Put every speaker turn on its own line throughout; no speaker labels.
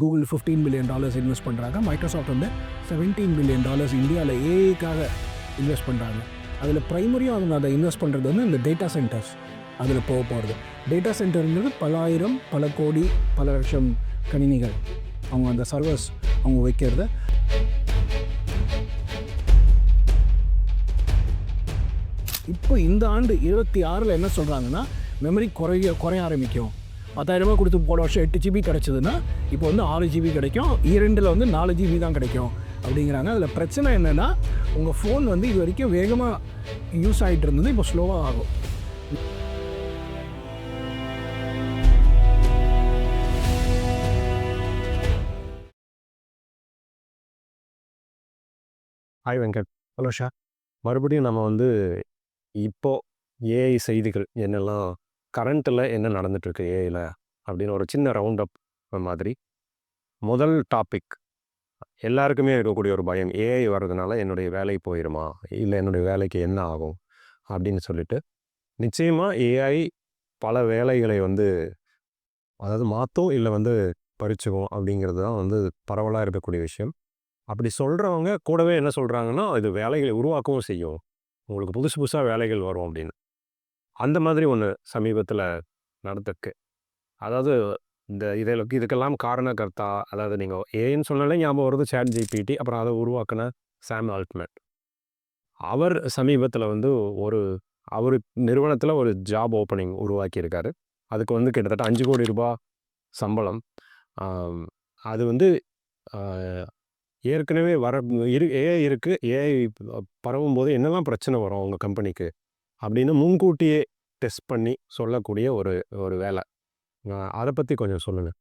Google fifteen billion dollars invest பண்ணுறாங்க Microsoft வந்து seventeen billion dollars இந்தியாவில் ஏஐக்காக இன்வெஸ்ட் பண்ணுறாங்க அதில் ப்ரைமரியாக அவங்க அதை இன்வெஸ்ட் பண்ணுறது வந்து இந்த டேட்டா சென்டர்ஸ் அதில் போக போகிறது டேட்டா சென்டருங்கிறது பல ஆயிரம் பல கோடி பல லட்சம் கணினிகள் அவங்க அந்த சர்வர்ஸ் அவங்க வைக்கிறத. இப்போ இந்த ஆண்டு இருபத்தி ஆறில் என்ன சொல்கிறாங்கன்னா மெமரி குறைய குறைய ஆரம்பிக்கும். பத்தாயிரம் ரூபாய் கொடுத்து போன வருஷம் எட்டு ஜிபி கிடச்சிதுன்னா இப்போ வந்து ஆறு ஜிபி கிடைக்கும். இரண்டில் வந்து நாலு ஜிபி தான் கிடைக்கும் அப்படிங்கிறாங்க. அதில் பிரச்சனை என்னென்னா உங்கள் ஃபோன் வந்து இது வரைக்கும் வேகமாக யூஸ் ஆகிட்டு இருந்தது இப்போ ஸ்லோவாக ஆகும்.
ஹாய் வெங்கட்
ஹலோ ஷா
மறுபடியும் நம்ம வந்து இப்போது ஏஐ செய்திகள் என்னெல்லாம் கரண்ட்டில் என்ன நடந்துகிட்ருக்கு ஏஐயில் அப்படின்னு ஒரு சின்ன ரவுண்ட் அப் மாதிரி. முதல் டாபிக் எல்லாருக்குமே இருக்கக்கூடிய ஒரு பயம் ஏஐ வர்றதுனால என்னுடைய வேலை போயிடுமா இல்லை என்னுடைய வேலைக்கு என்ன ஆகும்? அப்படின்னு சொல்லிட்டு நிச்சயமாக ஏஐ பல வேலைகளை வந்து அதாவது மாற்றும் இல்லை வந்து பறிச்சுக்கும் அப்படிங்கிறது தான் வந்து பரவலாக இருக்கக்கூடிய விஷயம். அப்படி சொல்கிறவங்க கூடவே என்ன சொல்கிறாங்கன்னா இது வேலைகளை உருவாக்கவும் செய்யும். உங்களுக்கு புதுசு புதுசாக வேலைகள் வரும் அப்படின்னு. அந்த மாதிரி ஒன்று சமீபத்தில் நடந்திருக்கு. அதாவது இந்த இதில் இதுக்கெல்லாம் காரணக்கர்த்தா அதாவது நீங்கள் ஏன்னு சொன்னாலே ஞாபகம் வருது சேட் ஜிபிடி அப்புறம் அதை உருவாக்குன சாம் ஆல்ட்மெட் அவர் சமீபத்தில் வந்து ஒரு அவர் நிறுவனத்தில் ஒரு ஜாப் ஓப்பனிங் உருவாக்கியிருக்காரு. அதுக்கு வந்து கிட்டத்தட்ட அஞ்சு கோடி ரூபாய் சம்பளம். அது வந்து ஏற்கனவே வர இரு ஏஐ இருக்குது ஏஐ பரவும் போது என்னெல்லாம் பிரச்சனை வரும் உங்கள் கம்பெனிக்கு அப்படின்னு முன்கூட்டியே டெஸ்ட் பண்ணி சொல்லக்கூடிய ஒரு ஒரு வேலை. அதை பற்றி கொஞ்சம் சொல்லுங்கள்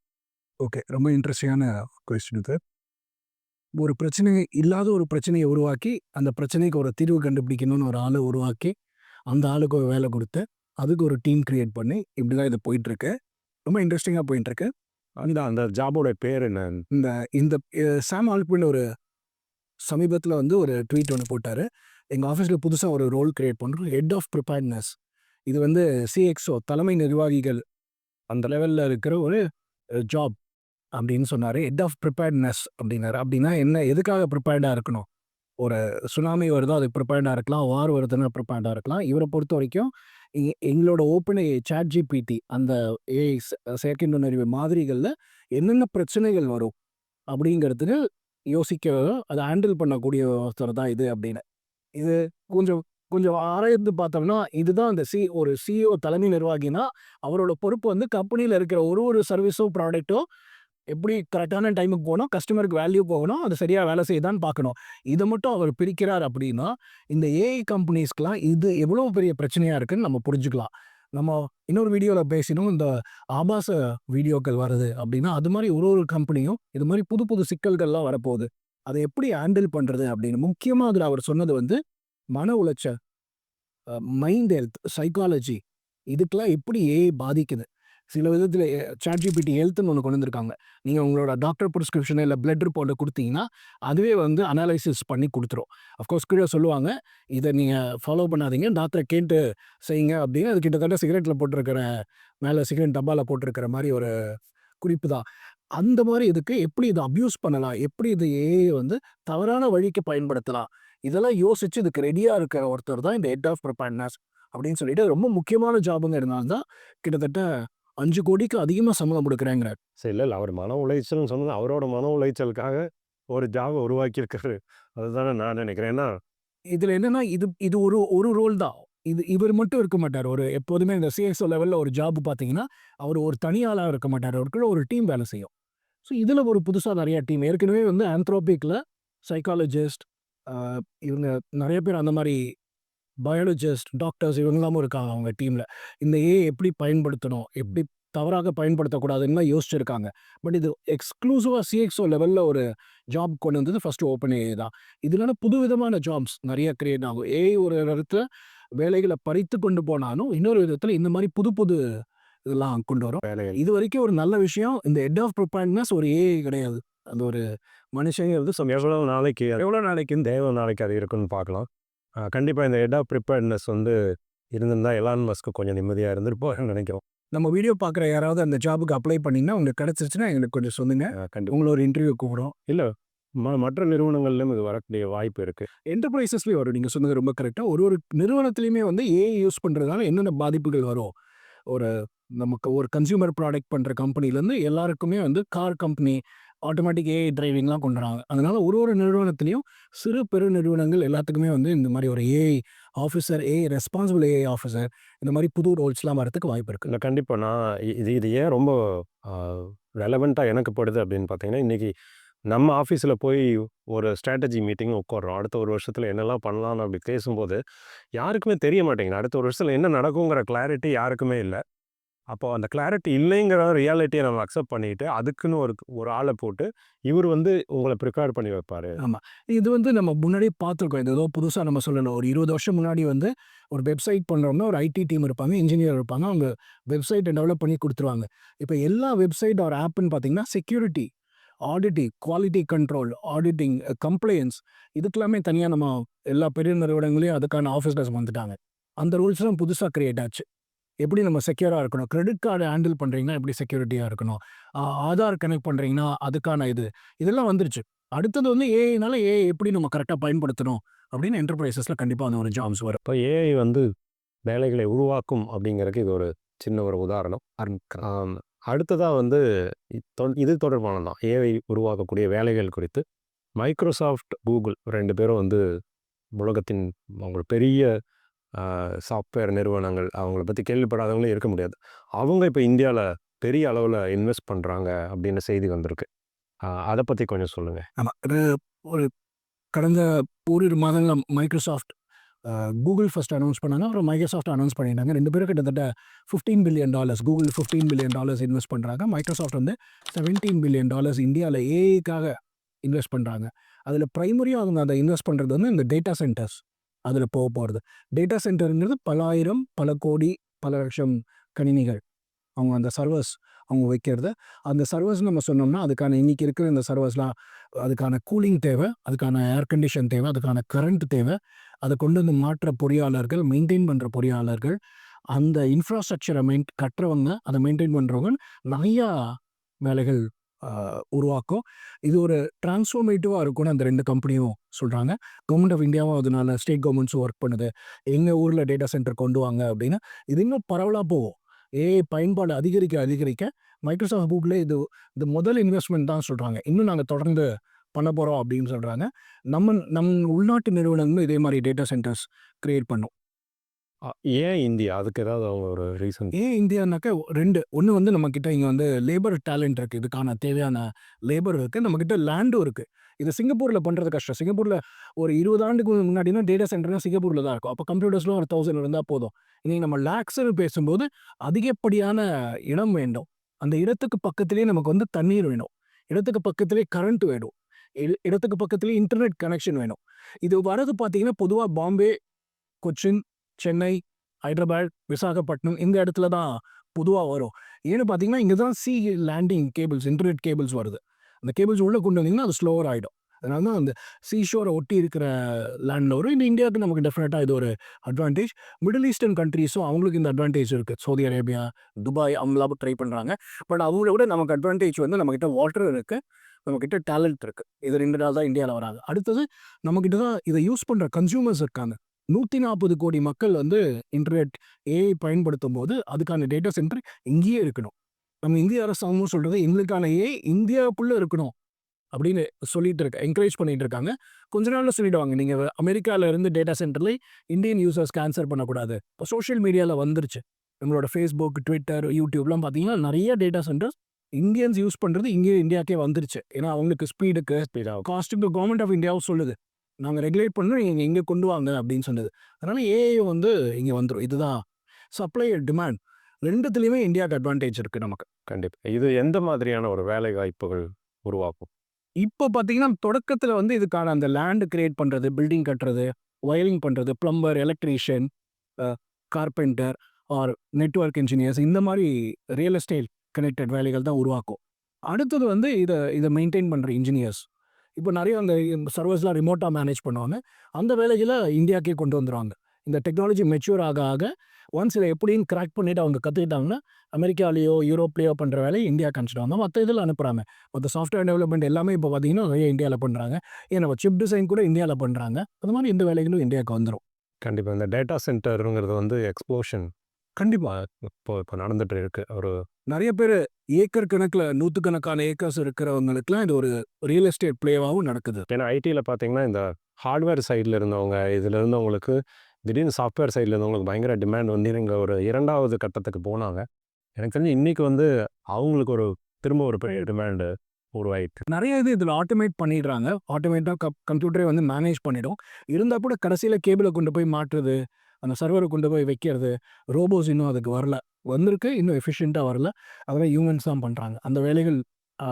ஓகே. ரொம்ப இன்ட்ரெஸ்டிங்கான கொஸ்டின் இது. ஒரு பிரச்சனை இல்லாத ஒரு பிரச்சனையை உருவாக்கி அந்த பிரச்சனைக்கு ஒரு தீர்வு கண்டுபிடிக்கணும்னு ஒரு ஆளை உருவாக்கி அந்த ஆளுக்கு ஒரு வேலை கொடுத்து அதுக்கு ஒரு டீம் கிரியேட் பண்ணி இப்படி தான் இது போயிட்டுருக்கு. ரொம்ப இன்ட்ரெஸ்டிங்காக போயிட்டுருக்கு.
அந்த அந்த ஜாபோட பேர் என்ன?
இந்த இந்த சாம் ஆல்பின் ஒரு சமீபத்தில் வந்து ஒரு ட்வீட் ஒன்று போட்டார். எங்கள் ஆஃபீஸில் புதுசாக ஒரு ரோல் கிரியேட் பண்ணுறோம் ஹெட் ஆஃப் ப்ரிப்பேர்ட்னஸ். இது வந்து சிஎக்ஸோ தலைமை நிர்வாகிகள் அந்த லெவலில் இருக்கிற ஒரு ஜாப் அப்படின்னு சொன்னார். ஹெட் ஆஃப் ப்ரிப்பேர்ட்னஸ் அப்படின்னாரு. அப்படின்னா என்ன எதுக்காக ப்ரிப்பேர்டாக இருக்கணும்? ஒரு சுனாமி வருதோ அதுக்கு ப்ரிப்பேர்டாக இருக்கலாம். வார் வருதுன்னா ப்ரிப்பேர்டாக இருக்கலாம். இவரை பொறுத்த வரைக்கும் எங்களோட ஓப்பன் சாட் ஜிபிடி அந்த ஏஐ செயற்கை நுண்ணறிவு மாதிரிகளில் என்னென்ன பிரச்சனைகள் வரும் அப்படிங்கிறதுக்கு யோசிக்க அதை ஹேண்டில் பண்ணக்கூடிய ஒருத்தர் தான் இது அப்படின்னு. இது கொஞ்சம் கொஞ்சம் ஆராய்ந்து பார்த்தோம்னா இதுதான் அந்த சி ஒரு சிஇஓ தலைமை நிர்வாகினா அவரோட பொறுப்பு வந்து கம்பெனியில் இருக்கிற ஒரு ஒரு சர்வீஸோ ப்ராடக்ட்டோ எப்படி கரெக்டான டைமுக்கு போகணும் கஸ்டமருக்கு வேல்யூ போகணும் அது சரியாக வேலை செய்யுதான்னு பார்க்கணும். இதை மட்டும் அவர் பிரிக்கிறார் அப்படின்னா இந்த ஏஐ கம்பெனிஸ்க்கெலாம் இது எவ்வளோ பெரிய பிரச்சனையாக இருக்குன்னு நம்ம புரிஞ்சுக்கலாம். நம்ம இன்னொரு வீடியோவில் பேசினோம் இந்த ஆபாச வீடியோக்கள் வருது அப்படின்னா அது மாதிரி ஒரு ஒரு கம்பெனியும் இது மாதிரி புது புது சிக்கல்கள்லாம் வரப்போகுது. அதை எப்படி ஹேண்டில் பண்ணுறது அப்படின்னு முக்கியமாக அதில் அவர் சொன்னது வந்து மன உளைச்சல் மைண்ட் ஹெல்த் சைக்காலஜி இதுக்கெலாம் எப்படி ஏஐ பாதிக்குது? சில விதத்தில் சாட்ஜிபிடி ஹெல்த்னு ஒன்று கொண்டு வந்திருக்காங்க. நீங்கள் உங்களோட டாக்டர் ப்ரிஸ்கிரிப்ஷன் இல்லை பிளட் ரிப்போர்ட்டை கொடுத்தீங்கன்னா அதுவே வந்து அனாலிசிஸ் பண்ணி கொடுத்துரும். அஃப்கோர்ஸ் கீழே சொல்லுவாங்க இதை நீங்கள் ஃபாலோ பண்ணாதீங்க. டாக்டரை கேட்டு செய்யுங்க அப்படின்னு. அது கிட்டத்தட்ட சிகரெட்டில் போட்டிருக்கிற மேலே சிகரெட் டப்பாவில் போட்டிருக்கிற மாதிரி ஒரு குறிப்பு தான். அந்த மாதிரி இதுக்கு எப்படி இதை அப்யூஸ் பண்ணலாம்? எப்படி இது ஏஐ வந்து தவறான வழிக்கு பயன்படுத்தலாம்? இதெல்லாம் யோசிச்சு இதுக்கு ரெடியாக இருக்கிற ஒருத்தர் தான் இந்த ஹெட் ஆஃப் ப்ரிப்பேர்னஸ் அப்படின்னு சொல்லிட்டு ரொம்ப முக்கியமான ஜாபுங்கிறதுனால தான் கிட்டத்தட்ட அஞ்சு கோடிக்கு அதிகமாக சம்பளம் கொடுக்குறேங்கிறார்.
சரி இல்லை அவர் மன உளைச்சல்னு சொன்னது அவரோட மன உளைச்சலுக்காக ஒரு ஜாபை உருவாக்கியிருக்காரு. அதுதானே நான் நினைக்கிறேன். ஏன்னா
இதில் என்னன்னா இது இது ஒரு ஒரு ரோல் தான். இது இவர் மட்டும் இருக்க மாட்டார். ஒரு எப்போதுமே இந்த சிஎஸ்ஓ லெவலில் ஒரு ஜாப் பார்த்தீங்கன்னா அவர் ஒரு தனியாளாக இருக்க மாட்டார். அவருக்குள்ள ஒரு டீம் வேலை செய்யும். ஸோ இதில் ஒரு புதுசாக நிறைய டீம் ஏற்கனவே வந்து ஆந்த்ரோபிக்கில் சைக்காலஜிஸ்ட் இவங்க நிறைய பேர் அந்த மாதிரி பயாலஜிஸ்ட் டாக்டர்ஸ் இவங்களாமும் இருக்காங்க அவங்க டீமில் இந்த ஏ எப்படி பயன்படுத்தணும் எப்படி தவறாக பயன்படுத்தக்கூடாதுன்னு யோசிச்சிருக்காங்க. பட் இது எக்ஸ்க்ளூசிவாக சிஎக்ஸோ லெவலில் ஒரு ஜாப் கொண்டு வந்தது ஃபஸ்ட்டு ஓப்பன் ஏ தான். இதனால புதுவிதமான ஜாப்ஸ் நிறைய கிரியேட் ஆகும். ஏஐ ஒரு இடத்துல வேலைகளை பறித்து கொண்டு போனாலும் இன்னொரு விதத்தில் இந்த மாதிரி புது புது இதெல்லாம் கொண்டு வரும். இது வரைக்கும் ஒரு நல்ல விஷயம். இந்த ஹெட் ஆஃப் ப்ரிப்பேர்ட்னஸ் ஒரு ஏஐ கிடையாது. அந்த ஒரு மனுஷங்கிறது
ஸோ எவ்வளோ நாளைக்கு எவ்வளோ நாளைக்கு இந்த எவ்வளோ நாளைக்கு அது இருக்குன்னு பார்க்கலாம். கண்டிப்பாக இந்த ஆஃப் ப்ரிப்பேர்ட்னஸ் வந்து இருந்திருந்தால் எலான் மஸ்க்கு கொஞ்சம் நிம்மதியாக இருந்திருப்போம் நினைக்கிறோம்.
நம்ம வீடியோ பார்க்குற யாராவது அந்த ஜாபுக்கு அப்ளை பண்ணிங்கன்னா உங்களுக்கு கிடச்சிருச்சுன்னா எங்களுக்கு கொஞ்சம் சொல்லுங்க.
கண்டிப்பாக
உங்களை ஒரு இன்டர்வியூ கூப்பிடும்
இல்லை ம மற்ற நிறுவனங்கள்லையும் இது வரக்கூடிய வாய்ப்பு இருக்குது
என்டர்பிரைசஸ்லேயும் வரும். நீங்கள் சொன்னது ரொம்ப கரெக்டாக ஒரு ஒரு நிறுவனத்துலையுமே வந்து ஏஐ யூஸ் பண்ணுறதுனால என்னென்ன பாதிப்புகள் வரும்? ஒரு நமக்கு ஒரு கன்சியூமர் ப்ராடக்ட் பண்ணுற கம்பெனிலேருந்து எல்லாருக்குமே வந்து கார் கம்பெனி ஆட்டோமேட்டிக் ஏஐ டிரைவிங்லாம் கொண்டு வராங்க அதனால் ஒரு ஒரு நிறுவனத்துலேயும் சிறு பெரு நிறுவனங்கள் எல்லாத்துக்குமே வந்து இந்த மாதிரி ஒரு AI officer AI responsible AI officer இந்த மாதிரி புது ரோல்ஸ்லாம் வரதுக்கு வாய்ப்பு இருக்குது
இல்லை கண்டிப்பாக நான் இது இது ஏன் ரொம்ப ரெலவெண்ட்டாக எனக்கு படுது அப்படின்னு பார்த்தீங்கன்னா இன்றைக்கி நம்ம ஆஃபீஸில் போய் ஒரு ஸ்ட்ராட்டஜி மீட்டிங் உட்கார்றோம். அடுத்த ஒரு வருஷத்தில் என்னெல்லாம் பண்ணலாம்னு அப்படி பேசும்போது யாருக்குமே தெரிய மாட்டேங்குது. அடுத்த ஒரு வருஷத்தில் என்ன நடக்குங்கிற கிளாரிட்டி யாருக்குமே இல்லை. அப்போ அந்த கிளாரிட்டி இல்லைங்கிற ரியாலிட்டியை நம்ம அக்செப்ட் பண்ணிட்டு அதுக்குன்னு ஒரு ஒரு ஆளை போட்டு இவர் வந்து உங்களை ப்ரிப்பேர் பண்ணி வைப்பார்.
ஆமாம் இது வந்து நம்ம முன்னாடியே பார்த்துருக்கோம். இது ஏதோ புதுசாக நம்ம சொல்லணும். ஒரு இருபது வருஷம் முன்னாடி வந்து ஒரு வெப்சைட் பண்ணுறோம்னா ஒரு ஐடி டீம் இருப்பாங்க இன்ஜினியர் இருப்பாங்க. அவங்க வெப்சைட்டை டெவலப் பண்ணி கொடுத்துருவாங்க. இப்போ எல்லா வெப்சைட் ஒரு ஆப்புன்னு பார்த்தீங்கன்னா security auditing quality control auditing compliance இதுக்கெல்லாமே தனியாக நம்ம எல்லா பெரிய நிறுவனங்களையும் அதுக்கான ஆஃபீஸர்ஸ் வந்துட்டாங்க. அந்த ரூல்ஸ்லாம் புதுசாக க்ரியேட் ஆச்சு. எப்படி நம்ம செக்யூராக இருக்கணும்? கிரெடிட் கார்டு ஹேண்டில் பண்ணுறீங்கன்னா எப்படி செக்யூரிட்டியாக இருக்கணும்? ஆதார் கனெக்ட் பண்ணுறீங்கன்னா அதுக்கான இது. இதெல்லாம் வந்துருச்சு. அடுத்தது வந்து ஏஐனால ஏஐ எப்படி நம்ம கரெக்டாக பயன்படுத்தணும்? அப்படின்னு என்டர்பிரைசஸில் கண்டிப்பாக வந்து ஒரு ஜாப்ஸ் வரும்.
இப்போ ஏஐ வந்து வேலைகளை உருவாக்கும் அப்படிங்கிறதுக்கு இது ஒரு சின்ன ஒரு உதாரணம். அடுத்ததாக வந்து தொ- இது தொடர்பான தான் ஏஐ உருவாக்கக்கூடிய வேலைகள் குறித்து மைக்ரோசாஃப்ட் கூகுள் ரெண்டு பேரும் வந்து உலகத்தின் அவங்க பெரிய சாஃப்ட்வேர் நிறுவனங்கள் அவங்கள பற்றி கேள்விப்படாதவங்களும் இருக்க முடியாது. அவங்க இப்போ இந்தியாவில் பெரிய அளவில் இன்வெஸ்ட் பண்ணுறாங்க அப்படின்னு செய்தி வந்திருக்கு. அதை பற்றி கொஞ்சம் சொல்லுங்கள்
ஆமாம் ஒரு கடந்த ஓரிரு மாதங்கள் மைக்ரோசாஃப்ட் கூகுள் ஃபஸ்ட் அனௌன்ஸ் பண்ணாங்க. அப்புறம் மைக்ரோசாஃப்ட் அனௌன்ஸ் பண்ணிட்டாங்க. ரெண்டு பேரும் கிட்டத்தட்ட fifteen billion dollars Google fifteen billion dollars invest பண்ணுறாங்க மைக்ரோசாஃப்ட் வந்து செவன்டீன் பில்லியன் டாலர்ஸ் இந்தியாவில் ஏஐக்காக இன்வெஸ்ட் பண்ணுறாங்க அதில் ப்ரைமரியாக அவங்க அதை இன்வெஸ்ட் பண்ணுறது வந்து இந்த டேட்டா சென்டர்ஸ் அதில் போக போகிறது டேட்டா சென்டருங்கிறது பல ஆயிரம் பல கோடி பல லட்சம் கணினிகள் அவங்க அந்த சர்வர்ஸ் அவங்க வைக்கிறது. அந்த சர்வர்ஸ் நம்ம சொன்னோம்னா அதுக்கான இன்னைக்கு இருக்கிற இந்த சர்வர்ஸ்லாம் அதுக்கான கூலிங் தேவை அதுக்கான ஏர் கண்டிஷன் தேவை அதுக்கான கரண்ட் தேவை. அதை கொண்டு வந்து மாற்ற பொறியாளர்கள் மெயின்டைன் பண்ணுற பொறியாளர்கள் அந்த இன்ஃப்ராஸ்ட்ரக்சரை மெயின் கட்டுறவங்க அதை மெயின்டைன் பண்ணுறவங்க நிறையா வேலைகள் உருவாக்கும். இது ஒரு டிரான்ஸ்ஃபார்மேட்டிவாக இருக்கும்னு அந்த ரெண்டு கம்பெனியும் சொல்கிறாங்க கவர்மெண்ட் ஆஃப் இந்தியாவும் அதனால ஸ்டேட் கவர்மெண்ட்ஸும் ஒர்க் பண்ணுது. எங்கள் ஊரில் டேட்டா சென்டர் கொண்டு வாங்க அப்படின்னு இது இன்னும் பரவலாக போகும். ஏஐ பயன்பாடு அதிகரிக்க அதிகரிக்க மைக்ரோசாஃப்ட் கூகுளே இது இது முதல் இன்வெஸ்ட்மெண்ட் தான் சொல்கிறாங்க இன்னும் நாங்கள் தொடர்ந்து பண்ண போகிறோம் அப்படின்னு சொல்கிறாங்க நம்ம நம் உள்நாட்டு நிறுவனங்களும் இதே மாதிரி டேட்டா சென்டர்ஸ் கிரியேட் பண்ணும்.
ஏன் இந்தியா? அதுக்கு ஏதாவது அவங்க ஒரு ரீசன்
ஏன் இந்தியானாக்கா ரெண்டு. ஒன்று வந்து நம்மக்கிட்ட இங்கே வந்து லேபர் டேலண்ட் இருக்குது இதுக்கான தேவையான லேபர் இருக்குது நம்மக்கிட்ட லேண்டும் இருக்குது இது சிங்கப்பூரில் பண்ணுறது கஷ்டம். சிங்கப்பூரில் ஒரு இருபது ஆண்டுக்கு முன்னாடினா டேட்டா சென்டர்னா சிங்கப்பூரில் தான் இருக்கும். அப்போ கம்ப்யூட்டர்ஸ்லாம் ஒரு தௌசண்ட் இருந்தால் போதும். இன்னைக்கு நம்ம லேக்ஸ்னு பேசும்போது அதிகப்படியான இடம் வேண்டும். அந்த இடத்துக்கு பக்கத்துலேயே நமக்கு வந்து தண்ணீர் வேணும். இடத்துக்கு பக்கத்துலேயே கரண்ட் வேணும். இட- இடத்துக்கு பக்கத்துலேயே இன்டர்நெட் கனெக்ஷன் வேணும். இது வரது பார்த்தீங்கன்னா பொதுவாக பாம்பே கொச்சின் சென்னை ஹைதராபாத் விசாகப்பட்டினம் இந்த இடத்துல தான் பொதுவாக வரும். ஏன்னு பார்த்தீங்கன்னா இங்கே தான் sea landing cables internet cables வருது. அந்த கேபிள்ஸ் உள்ளே கொண்டு வந்தீங்கன்னா அது ஸ்லோவர் ஆகிடும் அதனால தான் அந்த சீஷோரை ஒட்டி இருக்கிற லேண்டில் வரும் இந்த இந்தியாவுக்கு நமக்கு டெஃபினட்டாக இது ஒரு அட்வான்டேஜ் மிடில் ஈஸ்டர்ன் கண்ட்ரீஸும் அவங்களுக்கு இந்த அட்வான்டேஜ் இருக்குது சவுதி அரேபியா துபாய் அவங்களாவும் ட்ரை பண்ணுறாங்க பட் அவங்கள விட நமக்கு அட்வான்டேஜ் வந்து நம்மக்கிட்ட வாட்டர் இருக்குது நம்மக்கிட்ட டேலண்ட் இருக்குது இது ரெண்டு நாள் தான் இந்தியாவில் வராங்க. அடுத்தது நம்மக்கிட்ட தான் இதை யூஸ் பண்ணுற கன்சியூமர்ஸ் இருக்காங்க. நூற்றி நாற்பது கோடி மக்கள் வந்து இன்டர்நெட் ஏஐ பயன்படுத்தும் போது அதுக்கான டேட்டா சென்டர் இங்கேயே இருக்கணும். நம்ம இந்திய அரசாங்கமும் சொல்கிறது எங்களுக்கான ஏஐ இந்தியாவுக்குள்ளே இருக்கணும் அப்படின்னு சொல்லிட்டு இருக்க என்கரேஜ் பண்ணிட்டு இருக்காங்க. கொஞ்ச நாள்ல சொல்லிடுவாங்க நீங்கள் அமெரிக்காவில் இருந்து டேட்டா சென்டரில் இந்தியன் யூசர்ஸ் கேன்சர் பண்ணக்கூடாது. இப்போ சோஷியல் மீடியாவில் வந்துருச்சு. நம்மளோட ஃபேஸ்புக் ட்விட்டர் யூடியூப்லாம் பார்த்தீங்கன்னா நிறைய டேட்டா சென்டர்ஸ் இந்தியன்ஸ் யூஸ் பண்ணுறது இங்கே இந்தியாக்கே வந்துருச்சு. ஏன்னா அவங்களுக்கு ஸ்பீடுக்கு
ஸ்பீடாக
காஸ்ட்டுக்கு கவர்மெண்ட் ஆஃப் இந்தியாவும் சொல்லுது. நாங்கள் ரெகுலேட் பண்ணுறோம் நீங்கள் இங்கே கொண்டு வாங்க அப்படின்னு சொன்னது. அதனால் ஏஐ வந்து இங்கே வந்துடும் இதுதான். சப்ளை டிமாண்ட் ரெண்டுத்துலேயுமே இந்தியாவுக்கு அட்வான்டேஜ் இருக்குது நமக்கு.
கண்டிப்பாக இது எந்த மாதிரியான ஒரு வேலை வாய்ப்புகள் உருவாக்கும்?
இப்போ பார்த்தீங்கன்னா தொடக்கத்தில் வந்து இதுக்கான அந்த லேண்டு கிரியேட் பண்ணுறது பில்டிங் கட்டுறது ஒயரிங் பண்ணுறது plumber electrician carpenter or network engineers இந்த மாதிரி ரியல் எஸ்டேட் கனெக்டட் வேலைகள் தான் உருவாக்கும். அடுத்தது வந்து இதை இதை மெயின்டைன் பண்ணுற இன்ஜினியர்ஸ் இப்போ நிறைய அந்த சர்வர்ஸ்லாம் ரிமோட்டாக மேனேஜ் பண்ணுவாங்க. அந்த வேலையில் இந்தியாக்கே கொண்டு வந்துடுவாங்க இந்த டெக்னாலஜி மெச்சூர் ஆக ஆக ஒன்ஸ் இதை எப்படின்னு கிராக் பண்ணிவிட்டு அவங்க கற்றுக்கிட்டாங்கன்னா அமெரிக்காலேயோ யூரோப்லேயோ பண்ணுற வேலையை இந்தியா கணிச்சிடுவாங்க மற்ற இதில் அனுப்புகிறாங்க மற்ற சாஃப்ட்வேர் டெவலப்மெண்ட் எல்லாமே இப்போ பார்த்தீங்கன்னா நிறைய இந்தியாவில் பண்ணுறாங்க ஏன் நம்ம சிப் டிசைன் கூட இந்தியாவில் பண்ணுறாங்க அது மாதிரி இந்த வேலைகளும் இந்தியாவுக்கு வந்துடும்
கண்டிப்பாக இந்த டேட்டா சென்டருங்கிறது வந்து எக்ஸ்ப்ளோஷன்
கண்டிப்பாக
இப்போ இப்போ நடந்துட்டு இருக்கு. ஒரு
நிறைய பேர் ஏக்கர் கணக்கில் நூற்றுக்கணக்கான ஏக்கர்ஸ் இருக்கிறவங்களுக்குலாம் இது ஒரு ரியல் எஸ்டேட் பிளேவாகவும் நடக்குது.
ஏன்னா ஐடியில் பார்த்தீங்கன்னா இந்த ஹார்ட்வேர் சைடில் இருந்தவங்க இதில் இருந்தவங்களுக்கு திடீர்னு சாஃப்ட்வேர் சைடில் இருந்தவங்களுக்கு பயங்கர டிமாண்ட் வந்து இங்கே ஒரு இரண்டாவது கட்டத்துக்கு போனாங்க. எனக்கு தெரிஞ்சு இன்னைக்கு வந்து அவங்களுக்கு ஒரு திரும்ப ஒரு பெரிய டிமாண்டு உருவாயிட்டு.
நிறைய இது இதில் ஆட்டோமேட் பண்ணிடுறாங்க. ஆட்டோமேட்டாக கம்ப்யூட்டரே வந்து மேனேஜ் பண்ணிடும். இருந்தால் கூட கடைசியில் கேபிளை கொண்டு போய் மாட்டுறது அந்த சர்வரை கொண்டு போய் வைக்கிறது ரோபோஸ் இன்னும் அதுக்கு வரல. வந்திருக்கு இன்னும் எஃபிஷியண்ட்டாக வரல. அதெல்லாம் ஹியூமன்ஸ் தான் பண்ணுறாங்க அந்த வேலைகள்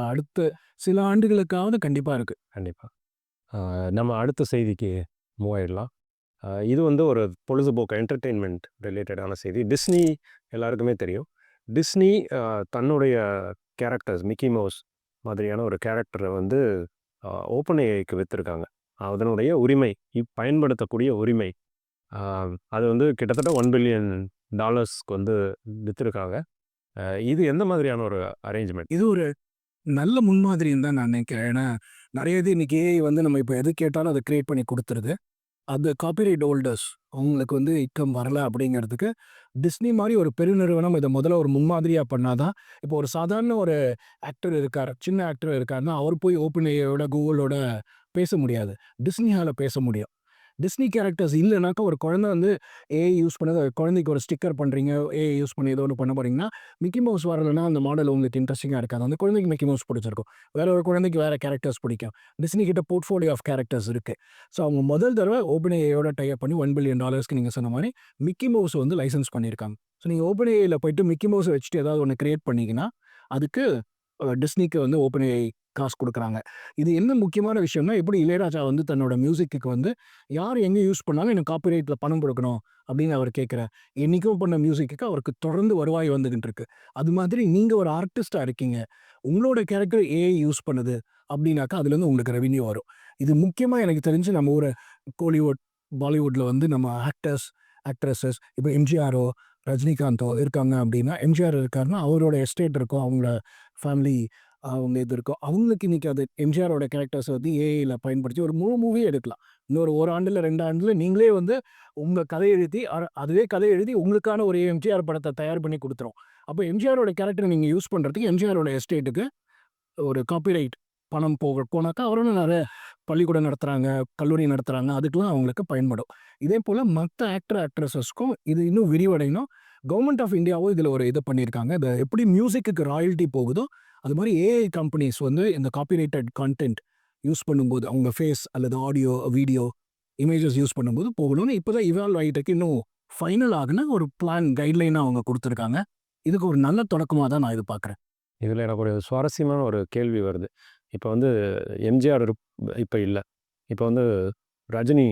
அடுத்த சில ஆண்டுகளுக்காவது கண்டிப்பாக இருக்குது
கண்டிப்பாக நம்ம அடுத்த செய்திக்கு மூவ் ஆயிடலாம். இது வந்து ஒரு பொழுதுபோக்கு என்டர்டெயின்மெண்ட் ரிலேட்டடான செய்தி. டிஸ்னி எல்லாருக்குமே தெரியும். டிஸ்னி தன்னுடைய கேரக்டர்ஸ் மிக்கி மவுஸ் மாதிரியான ஒரு கேரக்டரை வந்து ஓப்பன் ஏஐக்கு விற்றுருக்காங்க அதனுடைய உரிமை இப் பயன்படுத்தக்கூடிய உரிமை அது வந்து கிட்டத்தட்ட ஒன் பில்லியன் டாலர்ஸ்க்கு வந்து விற்றுருக்காங்க இது எந்த மாதிரியான ஒரு அரேஞ்ச்மெண்ட்?
இது ஒரு நல்ல முன்மாதிரின்னு தான் நான் நினைக்கிறேன். ஏன்னா நிறைய இது இன்னைக்கு ஏஐ வந்து நம்ம இப்போ எது கேட்டாலும் அதை க்ரியேட் பண்ணி கொடுத்துருது. அது காப்பிரைட் ஹோல்டர்ஸ் அவங்களுக்கு வந்து இன்கம் வரல அப்படிங்கிறதுக்கு டிஸ்னி மாதிரி ஒரு பெருநிறுவனம் இதை முதல்ல ஒரு முன்மாதிரியாக பண்ணாதான். இப்போ ஒரு சாதாரண ஒரு ஆக்டர் இருக்கார் சின்ன ஆக்டர் இருக்காருன்னா அவர் போய் ஓப்பன் ஏஐயோட கூகுளோட பேச முடியாது. டிஸ்னியால் பேச முடியும். டிஸ்னி கேரக்டர்ஸ் இல்லைனாக்கா ஒரு குழந்தை வந்து ஏஐ யூஸ் பண்ணது குழந்தைக்கு ஒரு ஸ்டிக்கர் பண்ணுறீங்க ஏஐ யூஸ் பண்ணி ஏதோ ஒன்று பண்ண போகிறீங்கன்னா மிக்கி மவுஸ் வரலைன்னா அந்த மாடல் உங்களுக்கு இன்ட்ரெஸ்டிங்காக இருக்காது. அந்த குழந்தைக்கு மிக்கி மவுஸ் பிடிச்சிருக்கும். வேற ஒரு குழந்தைக்கு வேற கேரக்டர்ஸ் பிடிக்கும். டிஸ்னி கிட்ட போர்ட்ஃபோலியோ ஆஃப் கேரக்டர்ஸ் இருக்குது ஸோ அவங்க முதல் தடவை ஓபன் ஏயோட டைப் பண்ணி ஒன் பில்லியன் டாலர்ஸ்க்கு நீங்கள் சொன்ன மாதிரி மிக்கி மவுஸ் வந்து லைசன்ஸ் பண்ணியிருக்காங்க. ஸோ நீங்கள் ஓபன் ஏயில் போயிட்டு மிக்கி மவுஸ் வச்சுட்டு ஏதாவது ஒன்று கிரியேட் பண்ணிங்கன்னா அதுக்கு டிஸ்னிக்கு வந்து ஓப்பன் ஏஐ காசு கொடுக்குறாங்க. இது என்ன முக்கியமான விஷயம்னா எப்படி இளையராஜா வந்து தன்னோட மியூசிக்கு வந்து யார் எங்கே யூஸ் பண்ணாலும் எனக்கு காப்பிரைட்டில் பணம் கொடுக்கணும் அப்படின்னு அவர் கேட்குறார் என்றைக்கும் பண்ண மியூசிக்கு அவருக்கு தொடர்ந்து வருவாய் வந்துகிட்டு இருக்கு அது மாதிரி நீங்கள் ஒரு ஆர்டிஸ்டாக இருக்கீங்க. உங்களோட கேரக்டர் ஏஐ யூஸ் பண்ணுது அப்படின்னாக்கா அதுலேருந்து உங்களுக்கு ரெவின்யூ வரும். இது முக்கியமாக எனக்கு தெரிஞ்சு நம்ம ஊர் கோலிவுட் பாலிவுட்டில் வந்து நம்ம ஆக்டர்ஸ் ஆக்ட்ரஸஸ் இப்போ எம்ஜிஆரோ ரஜினிகாந்தோ இருக்காங்க அப்படின்னா எம்ஜிஆர் இருக்காருன்னா அவரோட எஸ்டேட் இருக்கும். அவங்களோட ஃபேமிலி அவங்க இது இருக்கும். அவங்களுக்கு இன்னைக்கு அது எம்ஜிஆரோட கேரக்டர்ஸ் வந்து ஏஐயில் பயன்படுத்தி ஒரு முழு மூவி எடுக்கலாம். இன்னொரு ஒரு ஆண்டில் ரெண்டு ஆண்டில் நீங்களே வந்து உங்கள் கதை எழுதி அதுவே கதை எழுதி உங்களுக்கான ஒரு எம்ஜிஆர் படத்தை தயார் பண்ணி கொடுத்துரும். அப்போ எம்ஜிஆரோட கேரக்டர் நீங்கள் யூஸ் பண்ணுறதுக்கு எம்ஜிஆரோட எஸ்டேட்டுக்கு ஒரு காப்பிரைட் பணம் போக போனாக்கா அவரும் நிறைய பள்ளிக்கூடம் நடத்துகிறாங்க கல்லூரி நடத்துகிறாங்க அதுக்கெலாம் அவங்களுக்கு பயன்படும். இதே போல் மற்ற ஆக்டர் ஆக்ட்ரஸஸ்க்கும் இது இன்னும் விரிவடையணும். கவர்மெண்ட் ஆஃப் இந்தியாவும் இதில் ஒரு இது பண்ணியிருக்காங்க. இது எப்படி மியூசிக்கு ராயல்ட்டி போகுதோ அது மாதிரி ஏஐ கம்பெனிஸ் வந்து இந்த காப்பிரைட்டட் கான்டென்ட் யூஸ் பண்ணும்போது அவங்க ஃபேஸ் அல்லது ஆடியோ வீடியோ இமேஜஸ் யூஸ் பண்ணும்போது போகணும்னு இப்போ தான் இவால்வ் ஆகிட்டக்கு இன்னும் ஃபைனல் ஆகுன ஒரு பிளான் கைட்லைனாக அவங்க கொடுத்துருக்காங்க. இதுக்கு ஒரு நல்ல தொடக்கமாக தான் நான் இது பார்க்குறேன்.
இதில் எனக்கு ஒரு சுவாரஸ்யமான ஒரு கேள்வி வருது. இப்போ வந்து எம்ஜிஆர் இப்போ இல்லை. இப்போ வந்து ரஜினி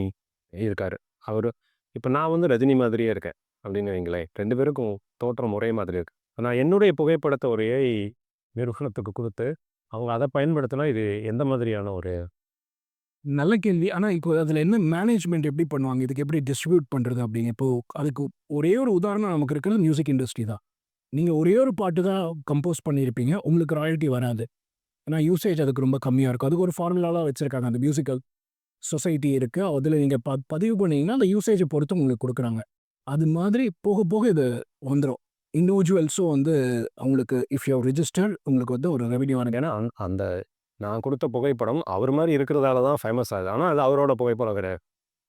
இருக்கார். அவர் இப்போ நான் வந்து ரஜினி மாதிரியே இருக்கேன் அப்படின்னு வைங்களேன். ரெண்டு பேருக்கும் தோற்றம் ஒரே மாதிரி இருக்கு. நான் என்னுடைய புகைப்படத்தை ஒரு ஏஐ நிறுவனத்துக்கு கொடுத்து அவங்க அதை பயன்படுத்தினா இது எந்த மாதிரியான ஒரு
நல்ல கேள்வி. ஆனால் இப்போ அதில் என்ன மேனேஜ்மெண்ட் எப்படி பண்ணுவாங்க? இதுக்கு எப்படி டிஸ்ட்ரிபியூட் பண்ணுறது அப்படிங்க இப்போ அதுக்கு ஒரே ஒரு உதாரணம் நமக்கு இருக்கிறது மியூசிக் இண்டஸ்ட்ரி தான். நீங்கள் ஒரே ஒரு பாட்டு தான் கம்போஸ் பண்ணியிருப்பீங்க. உங்களுக்கு ராயல்ட்டி வராது. ஏன்னா யூசேஜ் அதுக்கு ரொம்ப கம்மியாக இருக்கும் அதுக்கு ஒரு ஃபார்முலாலாம் வச்சுருக்காங்க. அந்த மியூசிக்கல் சொசைட்டி இருக்குது அதில் நீங்கள் ப பதிவு பண்ணீங்கன்னா அந்த யூசேஜை பொறுத்து உங்களுக்கு கொடுக்குறாங்க. அது மாதிரி போக போக இது வந்துடும் இண்டிவிஜுவல்ஸும் வந்து அவங்களுக்கு இஃப் யூ ரிஜிஸ்டர் உங்களுக்கு வந்து ஒரு ரெவன்யூ
ஏன்னா அந்த- நான் கொடுத்த புகைப்படம் அவர் மாதிரி இருக்கிறதால தான் ஃபேமஸ் ஆகுது. ஆனால் அது அவரோட புகைப்படம் கிடையாது.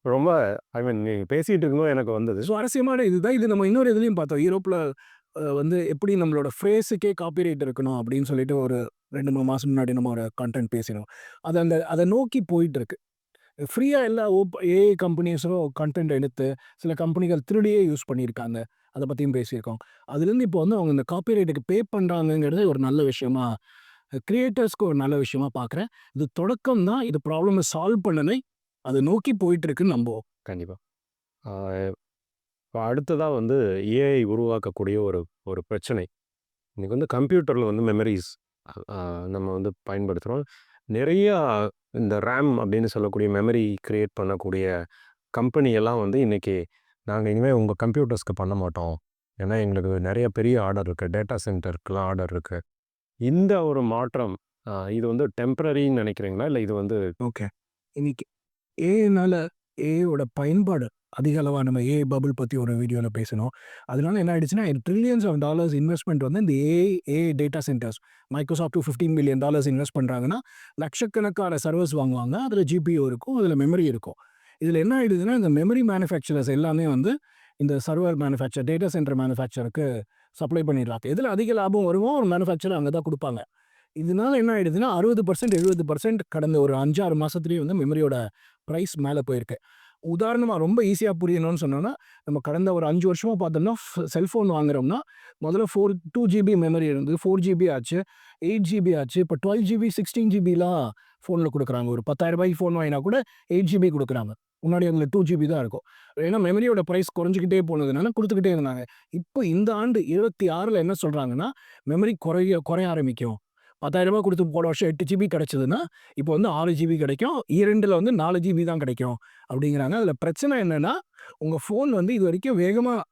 ரொம்ப ஐ மீன் பேசிகிட்டு இருக்கும்போது எனக்கு வந்தது.
சுவாரஸ்யமான இதுதான். இது நம்ம இன்னொரு இதுலையும் பார்த்தோம். யூரோப்பில் வந்து எப்படி நம்மளோட ஃப்ரேஸுக்கே காப்பிரைட் இருக்கணும் அப்படின்னு சொல்லிட்டு ஒரு ரெண்டு மூணு மாதம் முன்னாடி நம்ம ஒரு கண்டென்ட் பேசினோம் அது அந்த அதை நோக்கி போயிட்டு இருக்கு ஃப்ரீயாக எல்லா ஓப் ஏஐ கம்பெனிஸும் கண்டென்ட் எடுத்து சில கம்பெனிகள் திருடியே யூஸ் பண்ணியிருக்காங்க. அதை பற்றியும் பேசியிருக்கோம். அதுலேருந்து இப்போ வந்து அவங்க இந்த காப்பிரைட்டுக்கு பே பண்ணுறாங்கங்கிறது ஒரு நல்ல விஷயமா க்ரியேட்டர்ஸ்க்கு ஒரு நல்ல விஷயமா பார்க்குறேன். இது தொடக்கம் தான். இது ப்ராப்ளமை சால்வ் பண்ணனை அதை நோக்கி போயிட்டு இருக்குன்னு நம்புவோம்
கண்டிப்பாக இப்போ அடுத்ததாக வந்து ஏஐ உருவாக்கக்கூடிய ஒரு ஒரு பிரச்சனை. இன்றைக்கி வந்து கம்ப்யூட்டரில் வந்து மெமரிஸ் நம்ம வந்து பயன்படுத்துகிறோம் நிறையா இந்த ரேம் அப்படின்னு சொல்லக்கூடிய மெமரி க்ரியேட் பண்ணக்கூடிய கம்பெனியெல்லாம் வந்து இன்றைக்கி நாங்கள் இனிமேல் உங்கள் கம்ப்யூட்டர்ஸ்க்கு பண்ண மாட்டோம். ஏன்னா எங்களுக்கு நிறைய பெரிய ஆர்டர் இருக்குது டேட்டா சென்டருக்குலாம் ஆர்டர் இருக்குது இந்த ஒரு மாற்றம் இது வந்து டெம்பரரின்னு நினைக்கிறீங்களா? இல்லை இது வந்து
ஓகே இன்னைக்கு ஏனால ஏயோட பயன்பாடு அதிக அளவாக நம்ம ஏ பபுள் பற்றி ஒரு வீடியோவில் பேசணும் அதனால என்ன ஆயிடுச்சுன்னா ட்ரில்லியன்ஸ் ஆஃப் டாலர்ஸ் இன்வெஸ்ட்மெண்ட் வந்து இந்த AI AI data centres Microsoft two fifteen million dollars invest பண்ணுறாங்கன்னா லட்சக்கணக்கான சர்வர்ஸ் வாங்குவாங்க. அதில் ஜிபிஓ இருக்கும் அதில் மெமரி இருக்கும். இதில் என்ன ஆயிடுதுன்னா இந்த மெமரி மேனுஃபேக்சரர்ஸ் எல்லாமே வந்து இந்த சர்வர் மேனுஃபேக்சர் டேட்டா சென்டர் மேனுஃபேக்சருக்கு சப்ளை பண்ணிடுறாங்க. எதில் அதிக லாபம் வருமோ? ஒரு மேனுஃபேக்சர் அங்கே தான் கொடுப்பாங்க. இதனால என்ன ஆயிடுதுன்னா அறுபது பர்சன்ட் எழுபது பர்சன்ட் கடந்த ஒரு அஞ்சாறு மாதத்துலேயே வந்து மெமரியோட ப்ரைஸ் மேலே போயிருக்கு. உதாரணமாக ரொம்ப ஈஸியாக புரியணும்னு சொன்னோன்னா நம்ம கடந்த ஒரு அஞ்சு வருஷமாக பார்த்தோம்னா செல்ஃபோன் வாங்குறோம்னா முதல்ல ஃபோர் டூ ஜிபி மெமரி இருந்தது. ஃபோர் ஜிபி ஆச்சு எயிட் ஜிபி ஆச்சு. இப்போ டுவெல் ஜிபி சிக்ஸ்டீன் ஜிபிலாம் ஃபோனில் கொடுக்குறாங்க. ஒரு பத்தாயிரம் ரூபாய்க்கு ஃபோன் வாங்கினா கூட எயிட் ஜிபி கொடுக்குறாங்க. முன்னாடி அதில் டூ ஜிபி தான் இருக்கும். ஏன்னா மெமரியோட ப்ரைஸ் குறைஞ்சிக்கிட்டே போனதுனால கொடுத்துக்கிட்டே இருந்தாங்க. இப்போ இந்த ஆண்டு இருபத்தி ஆறில் என்ன சொல்கிறாங்கன்னா மெமரி குறைய குறைய ஆரம்பிக்கும். பத்தாயிரம் ரூபாய் கொடுத்து போன வருஷம் எட்டு ஜிபி கிடைச்சதுன்னா இப்போ வந்து ஆறு ஜிபி கிடைக்கும். இரண்டில் வந்து நாலு ஜிபி தான் கிடைக்கும் அப்படிங்கிறாங்க. அதில் பிரச்சனை என்னென்னா உங்கள் ஃபோன் வந்து இது வரைக்கும் வேகமாக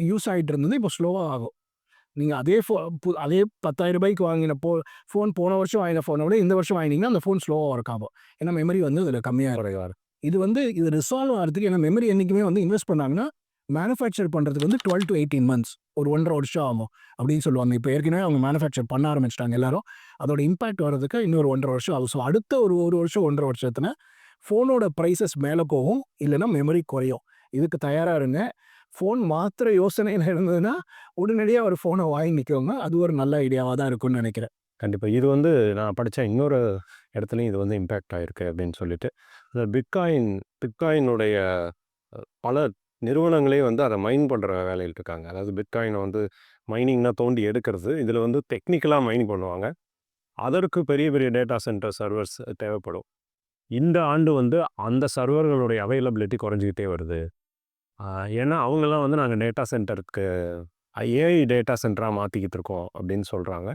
யூஸ் ஆகிட்டு இருந்தது இப்போ ஸ்லோவாக ஆகும். நீங்கள் அதே ஃபோ பு- அதே பத்தாயிரம் ரூபாய்க்கு வாங்கின போ ஃபோன் போன வருஷம் வாங்கின ஃபோனை விட இந்த வருஷம் வாங்கினீங்கன்னா அந்த ஃபோன் ஸ்லோவாக ஒர்க் ஆகும். ஏன்னா மெமரி வந்து அதில் கம்மியாக
குறைவார்
இது வந்து இது ரிசால்வ் ஆகிறதுக்கு ஏன்னா மெமரி என்றைக்குமே வந்து இன்வெஸ்ட் பண்ணாங்கன்னா மேனுஃபேக்சர் பண்ணுறதுக்கு வந்து டுவெல் டு எயிட்டீன் மந்த்ஸ் ஒரு ஒன்றரை வருஷம் ஆகும் அப்படின்னு சொல்லுவாங்க. இப்போ ஏற்கனவே அவங்க மேனுஃபேக்சர் பண்ண ஆரம்பிச்சிட்டாங்க எல்லாரும். அதோட இம்பாக்ட் வர்றதுக்கு இன்னொரு ஒன்றரை வருஷம் ஆகும். ஸோ அடுத்த ஒரு ஒரு வருஷம் ஒன்றரை வருஷத்துல ஃபோனோட ப்ரைஸஸ் மேலே போகும் இல்லைன்னா மெமரி குறையும். இதுக்கு தயாராக இருங்க. ஃபோன் மாத்திர யோசனையில் இருந்ததுன்னா உடனடியாக ஒரு ஃபோனை வாங்கி நிற்கவங்க அது ஒரு நல்ல ஐடியாவாக தான் இருக்கும்னு நினைக்கிறேன்.
கண்டிப்பாக இது வந்து நான் படித்த இன்னொரு இடத்துலையும் இது வந்து இம்பேக்ட் ஆகிருக்கு அப்படின்னு சொல்லிட்டு. பிட்காயின் பிட்காயினுடைய பல நிறுவனங்களே வந்து அதை மைன் பண்ணுற வேலையில் இருக்காங்க. அதாவது பிட்காயினை வந்து மைனிங்னா தோண்டி எடுக்கிறது. இதில் வந்து டெக்னிக்கலாக மைன் பண்ணுவாங்க. அதற்கு பெரிய பெரிய டேட்டா சென்டர் சர்வர்ஸ் தேவைப்படும். இந்த ஆண்டு வந்து அந்த சர்வர்களுடைய அவைலபிலிட்டி குறைஞ்சிக்கிட்டே வருது. ஏன்னா அவங்கெல்லாம் வந்து நாங்கள் டேட்டா சென்டருக்கு ஏஐ டேட்டா சென்டராக மாற்றிக்கிட்டு இருக்கோம் அப்படின்னு சொல்கிறாங்க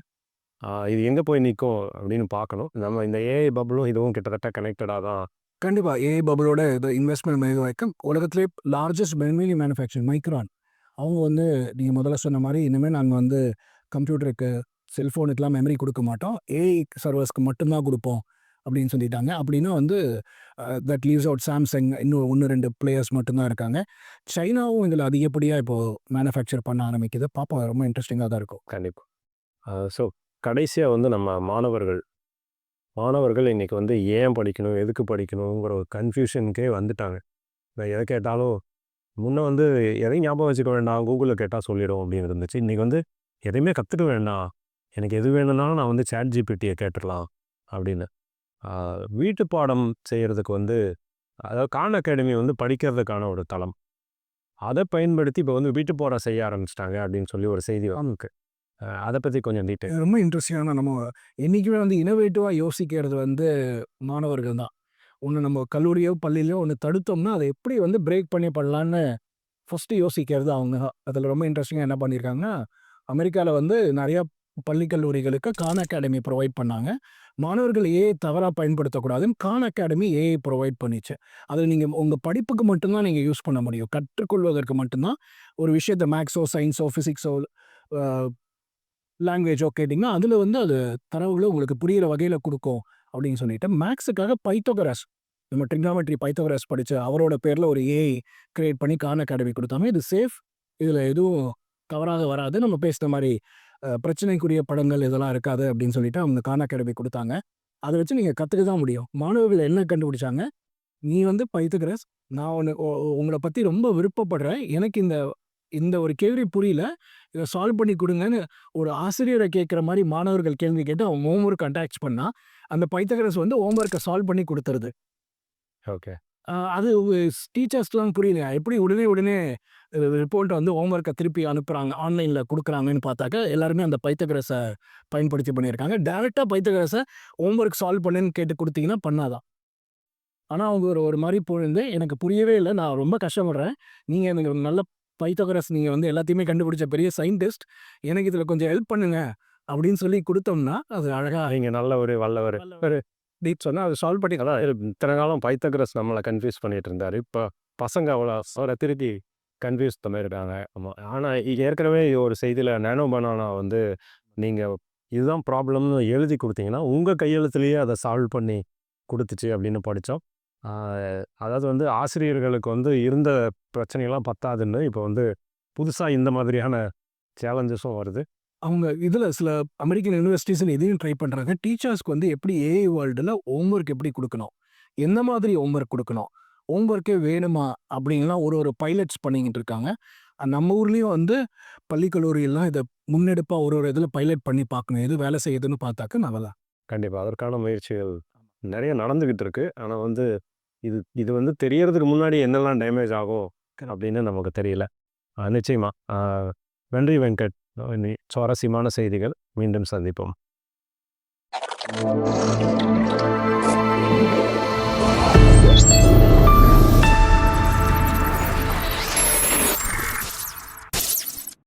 இது எங்கே போய் நிற்கும் அப்படின்னு பார்க்கணும். நம்ம இந்த ஏஐ பபுளும் இதுவும் கிட்டத்தட்ட கனெக்டடாக தான்
கண்டிப்பாக ஏஐ பபுளோட இது இன்வெஸ்ட்மெண்ட் மெது வரைக்கும் உலகத்திலே லார்ஜஸ்ட் மெமரி மேனுஃபேக்சரிங் மைக்ரான் அவங்க வந்து நீங்கள் முதல்ல சொன்ன மாதிரி இனிமேல் நாங்கள் வந்து கம்ப்யூட்டருக்கு செல்ஃபோனுக்கெலாம் மெமரி கொடுக்க மாட்டோம். ஏஐ சர்வர்ஸ்க்கு மட்டும்தான் கொடுப்போம் அப்படின்னு சொல்லிட்டாங்க. அப்படின்னா வந்து தட் லீவ்ஸ் அவுட் சாம்சங் இன்னும் ஒன்று ரெண்டு பிளேயர்ஸ் மட்டும்தான் இருக்காங்க. சைனாவும் இதில் அதிகப்படியாக இப்போது மேனுஃபேக்சர் பண்ண ஆரம்பிக்குது. பார்ப்போம் ரொம்ப இன்ட்ரெஸ்டிங்காக தான் இருக்கும்.
கண்டிப்பாக ஸோ கடைசியாக வந்து நம்ம மாணவர்கள் மாணவர்கள் இன்றைக்கி வந்து ஏன் படிக்கணும் எதுக்கு படிக்கணுங்கிற ஒரு கன்ஃபியூஷனுக்கே வந்துட்டாங்க. இப்போ எதை கேட்டாலும் முன்னே வந்து எதையும் ஞாபகம் வச்சுக்க வேண்டாம் கூகுளில் கேட்டால் சொல்லிடும் அப்படின்னு இருந்துச்சு. இன்றைக்கி வந்து எதையுமே கற்றுக்க வேண்டாம். எனக்கு எது வேணும்னாலும் நான் வந்து சேட் ஜிபிடியை கேட்டுடலாம் அப்படின்னு. வீட்டு பாடம் செய்கிறதுக்கு வந்து அதாவது கான் அகாடமி வந்து படிக்கிறதுக்கான ஒரு தளம். அதை பயன்படுத்தி இப்போ வந்து வீட்டு பாடம் செய்ய ஆரம்பிச்சிட்டாங்க அப்படின்னு சொல்லி ஒரு செய்தி நமக்கு அதை பற்றி கொஞ்சம் டீட்டெயில்
ரொம்ப இன்ட்ரெஸ்டிங்கான நம்ம என்றைக்குமே வந்து இனோவேட்டிவாக யோசிக்கிறது வந்து மாணவர்கள் தான். ஒன்று நம்ம கல்லூரியோ பள்ளியிலையோ ஒன்று தடுத்தோம்னா அதை எப்படி வந்து பிரேக் பண்ணி பண்ணலான்னு ஃபஸ்ட்டு யோசிக்கிறது அவங்க தான். அதில் ரொம்ப இன்ட்ரெஸ்டிங்காக என்ன பண்ணியிருக்காங்கன்னா அமெரிக்காவில் வந்து நிறையா பள்ளி கல்லூரிகளுக்கு கான் அகாடமி ப்ரொவைட் பண்ணாங்க. மாணவர்கள் ஏஐ தவறாக பயன்படுத்தக்கூடாதுன்னு கான் அகாடமி ஏஐ ப்ரொவைட் பண்ணிச்சு. அதை நீங்கள் உங்கள் படிப்புக்கு மட்டும்தான் நீங்கள் யூஸ் பண்ண முடியும். கற்றுக்கொள்வதற்கு மட்டும்தான் ஒரு விஷயத்தை மேக்ஸோ சயின்ஸோ ஃபிசிக்ஸோ லாங்குவேஜோ கேட்டிங்கன்னா அதில் வந்து அது தரவுகளை உங்களுக்கு புரியிற வகையில் கொடுக்கும் அப்படின்னு சொல்லிட்டு மேக்ஸுக்காக பைத்தோகராஸ் நம்ம ட்ரிக்னாமெட்ரி பைத்தோகராஸ் படித்து அவரோட பேரில் ஒரு ஏஐ கிரியேட் பண்ணி கான் அகாடமி கொடுத்தாங்க. இது சேஃப் இதில் எதுவும் தவறாக வராது. நம்ம பேசுகிற மாதிரி பிரச்சனைக்குரிய படங்கள் இதெல்லாம் இருக்காது அப்படின்னு சொல்லிட்டு அவங்க கான் அகாடமி கொடுத்தாங்க. அதை வச்சு நீங்கள் கற்றுக்க தான் முடியும். மாணவர்கள் என்ன கண்டுபிடிச்சாங்க? நீ வந்து பைத்தோகரஸ் நான் ஒன்று உங்களை பற்றி ரொம்ப விருப்பப்படுறேன். எனக்கு இந்த இந்த ஒரு கேள்வி புரியல. இதை சால்வ் பண்ணி கொடுங்கன்னு ஒரு ஆசிரியரை கேட்குற மாதிரி மாணவர்கள் கேள்வி கேட்டு அவங்க ஹோம்ஒர்க் அட்டாச் பண்ணால் அந்த பைத்தகரஸ் வந்து ஹோம்ஒர்க்கை சால்வ் பண்ணி கொடுத்துருது.
ஓகே.
அது டீச்சர்ஸ்லாம் புரியல எப்படி உடனே உடனே ரிப்போர்ட்டை வந்து ஹோம்ஒர்க்கை திருப்பி அனுப்புகிறாங்க ஆன்லைனில் கொடுக்குறாங்கன்னு பார்த்தாக்க எல்லாருமே அந்த பைத்தகரஸை பயன்படுத்தி பண்ணியிருக்காங்க. டேரெக்டாக பைத்தகரஸை ஹோம்ஒர்க் சால்வ் பண்ணுன்னு கேட்டு கொடுத்தீங்கன்னா பண்ணாதான். ஆனால் அவங்க ஒரு ஒரு மாதிரி போயிருந்து எனக்கு புரியவே இல்லை. நான் ரொம்ப கஷ்டப்படுறேன். நீங்கள் எனக்கு நல்ல பைத்தகரஸ் நீங்கள் வந்து எல்லாத்தையுமே கண்டுபிடிச்ச பெரிய சயின்டிஸ்ட் எனக்கு இதில் கொஞ்சம் ஹெல்ப் பண்ணுங்க அப்படின்னு சொல்லி கொடுத்தோம்னா அது அழகாக
நீங்கள் நல்ல ஒரு வல்லவர். ஒரு
டீட் சொன்னால் அது சால்வ் பண்ணி
அதான் இத்தனை காலம் பைத்தகரஸ் நம்மளை கன்ஃபியூஸ் பண்ணிட்டு இருந்தார். இப்போ பசங்க அவ்வளோ அவரை திருப்பி கன்ஃபியூஸ் பண்ணியிருக்காங்க ஆமாம் ஆனால் ஏற்கனவே ஒரு செய்தியில் நேனோ பனானா வந்து நீங்கள் இதுதான் ப்ராப்ளம்னு எழுதி கொடுத்தீங்கன்னா உங்கள் கையெழுத்துலேயே அதை சால்வ் பண்ணி கொடுத்துச்சு அப்படின்னு படித்தோம் அதாவது வந்து ஆசிரியர்களுக்கு வந்து இருந்த பிரச்சனைகள்லாம் பத்தாதுன்னு இப்போ வந்து புதுசாக இந்த மாதிரியான சேலஞ்சஸும் வருது.
அவங்க இதில் சில அமெரிக்கன் யூனிவர்சிட்டிஸில் இதையும் ட்ரை பண்ணுறாங்க டீச்சர்ஸ்க்கு வந்து எப்படி ஏஐ வேர்ல்டில் ஹோம்ஒர்க் எப்படி கொடுக்கணும்? எந்த மாதிரி ஹோம்ஒர்க் கொடுக்கணும்? ஹோம்ஒர்க்கே வேணுமா? அப்படின்லாம் ஒரு ஒரு பைலட்ஸ் பண்ணிக்கிட்டு இருக்காங்க. நம்ம ஊர்லேயும் வந்து பள்ளி கல்லூரியெல்லாம் இதை முன்னெடுப்பாக ஒரு ஒரு இதில் பைலட் பண்ணி பார்க்கணும். எது வேலை செய்யுதுன்னு பார்த்தாக்க நல்லா.
கண்டிப்பாக அதற்கான முயற்சிகள் நிறைய நடந்துக்கிட்டு இருக்கு. ஆனால் வந்து இது இது வந்து தெரியறதுக்கு முன்னாடி என்னெல்லாம் டேமேஜ் ஆகும் அப்படின்னு நமக்கு தெரியல. நிச்சயமாக நிச்சயமா. நன்றி வெங்கட். இனி சுவாரஸ்யமான செய்திகள் மீண்டும் சந்திப்போம்.
Thank you.